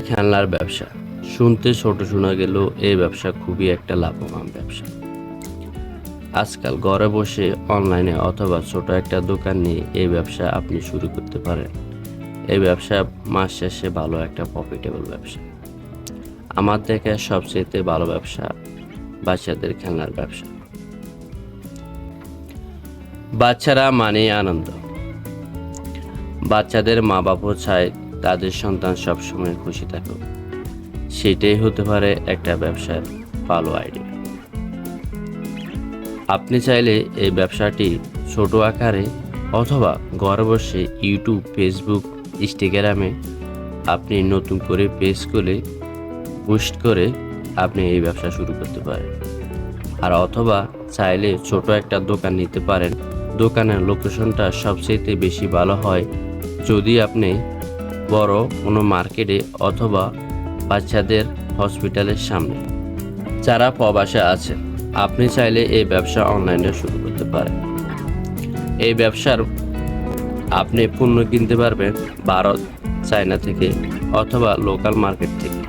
খেলনার ব্যবসা। শুনতে ছোট শোনা গেলেও এই ব্যবসা খুবই একটা লাভবান ব্যবসা। আজকাল ঘরে বসে অনলাইনে অথবা ছোট একটা দোকান নিয়ে এই ব্যবসা আপনি শুরু করতে পারেন। এই ব্যবসা মাস শেষে ভালো একটা প্রফিটেবল ব্যবসা। আমার দেখে সবচেয়ে ভালো ব্যবসা বাচ্চাদের খেলনার ব্যবসা। বাচ্চারা মানে আনন্দ। বাচ্চাদের মা বাবাও চায় তাদের সন্তান সবসময় খুশি থাকুক। সেটাই হতে পারে একটা ব্যবসার ভালো আইডিয়া আপনি চাইলে এই ব্যবসাটি ছোট আকারে অথবা ঘরে বসে ইউটিউব ফেসবুক ইনস্টাগ্রামে আপনি নতুন করে পেজ করে পোস্ট করে আপনি এই ব্যবসা শুরু করতে পারেন। আর অথবা চাইলে ছোট একটা দোকান নিতে পারেন। দোকানের লোকেশনটা সবচেয়ে বেশি ভালো হয় যদি আপনি বড় কোনো মার্কেটে অথবা বাচ্চাদের হসপিটালের সামনে। যারা প্রবাসে আছে, আপনি চাইলে এই ব্যবসা অনলাইনে শুরু করতে পারেন। এই ব্যবসার আপনি পণ্য কিনতে পারবেন ভারত, চায়না থেকে অথবা লোকাল মার্কেট থেকে।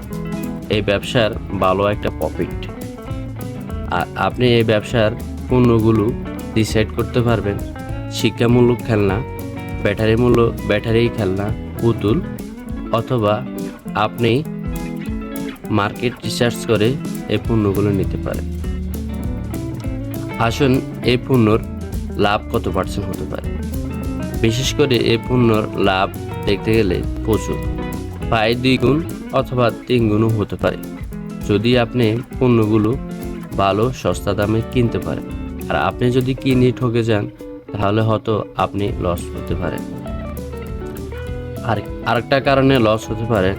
এই ব্যবসার ভালো একটা প্রফিট আর আপনি এই ব্যবসার পণ্যগুলো ডিসাইড করতে পারবেন। শিক্ষামূলক খেলনা, ব্যাটারি মূল্য, ব্যাটারি খেলনা, পুতুল অথবা আপনি মার্কেট রিসার্চ করে এই পণ্যগুলো নিতে পারেন। আসুন এই পণ্যর লাভ কত পার্সেন্ট হতে পারে। বিশেষ করে এই পণ্যর লাভ দেখতে গেলে প্রচুর। প্রায় দুই গুণ অথবা তিন গুণও হতে পারে। যদি আপনি পণ্যগুলো ভালো, সস্তা দামে কিনতে পারেন। আর আপনি যদি কিনে ঠকে যান, তাহলে হয়তো আপনি লস হতে পারেন। আর আরেকটা কারণে লস হতে পারে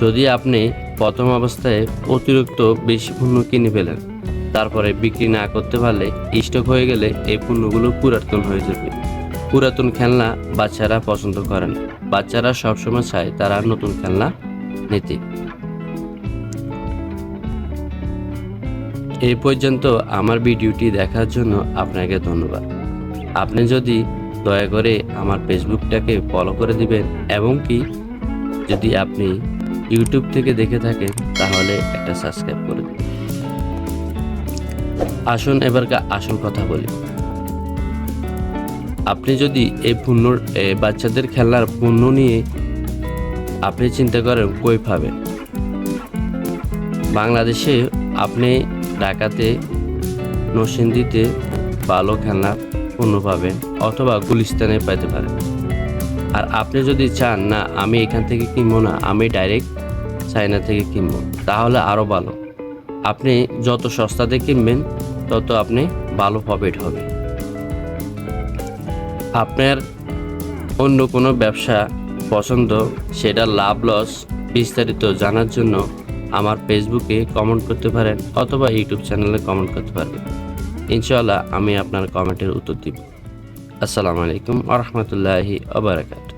যদি আপনি প্রথম অবস্থায় অতিরিক্ত বেশি পণ্য কিনে ফেলেন। তারপরে বিক্রি না করতে পারলে স্টক হয়ে গেলে এই পণ্যগুলো পুরাতন হয়ে যাবে। পুরাতন খেলনা বাচ্চারা পছন্দ করেন। বাচ্চারা সবসময় চায় তারা নতুন খেলনা নিতে। এই পর্যন্ত আমার ভিডিওটি দেখার জন্য আপনাকে ধন্যবাদ। আপনি যদি দয়া করে আমার ফেসবুকটাকে ফলো করে দিবেন এবং কি, যদি আপনি ইউটিউব থেকে দেখে থাকেন, তাহলে একটা সাবস্ক্রাইব করে দিন আসুন এবার কা- আসল কথা বলি। আপনি যদি এই পণ্য বাচ্চাদের খেলনার পণ্য নিয়ে আপনি চিন্তা করেন, কই পাবেন? বাংলাদেশে আপনি ঢাকাতে নরসিংদীতে ভালো খেলনা পণ্য পাবেন অথবা গুলিস্তানে পেতে পারেন আর আপনি যদি চান, না, আমি এখান থেকে কিনবো না, আমি ডাইরেক্ট চায়না থেকে কিনবো, তাহলে আরও ভালো। আপনি যত সস্তাতে কিনবেন, তত আপনি ভালো প্রফিট হবে। আপনার অন্য কোনো ব্যবসা পছন্দ, সেটা লাভ লস বিস্তারিত জানার জন্য আমার ফেসবুকে কমেন্ট করতে পারেন, অথবা ইউটিউব চ্যানেলে কমেন্ট করতে পারবেন। ইনশাআল্লাহ আমি আপনার কমেন্টের উত্তর দিব। আসসালামু আলাইকুম আ রহমতুল্লাহি আবরাকাত